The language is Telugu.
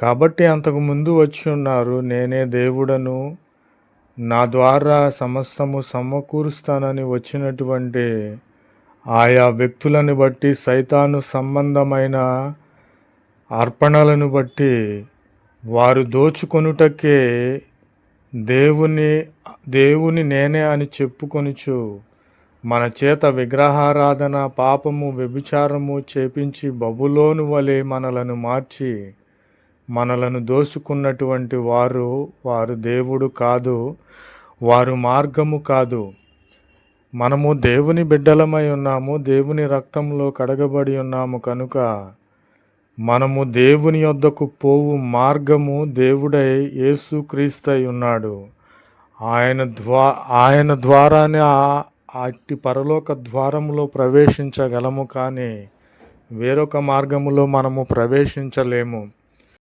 కాబట్టి అంతకు ముందు వచ్చి ఉన్నారు నేనే దేవుడను నా ద్వారా సమస్తము సమకూరుస్తానని వచ్చినటువంటి ఆయా వ్యక్తులను బట్టి సైతాను సంబంధమైన అర్పణలను బట్టి వారు దోచుకొనుటకే దేవుని దేవుని నేనే అని చెప్పుకొనుచు మన చేత విగ్రహారాధన పాపము వ్యభిచారము చేపించి బబులోను వలె మనలను మార్చి మనలను దోసుకున్నటువంటి వారు వారు దేవుడు కాదు వారు మార్గము కాదు. మనము దేవుని బిడ్డలమై ఉన్నాము దేవుని రక్తంలో కడగబడి ఉన్నాము కనుక మనము దేవుని యొద్దకు పోవు మార్గము దేవుడై యేసుక్రీస్తై ఉన్నాడు. ఆయన ద్వా ఆయన ద్వారానే అట్టి పరలోక ద్వారములో ప్రవేశించగలము కానీ వేరొక మార్గములో మనము ప్రవేశించలేము.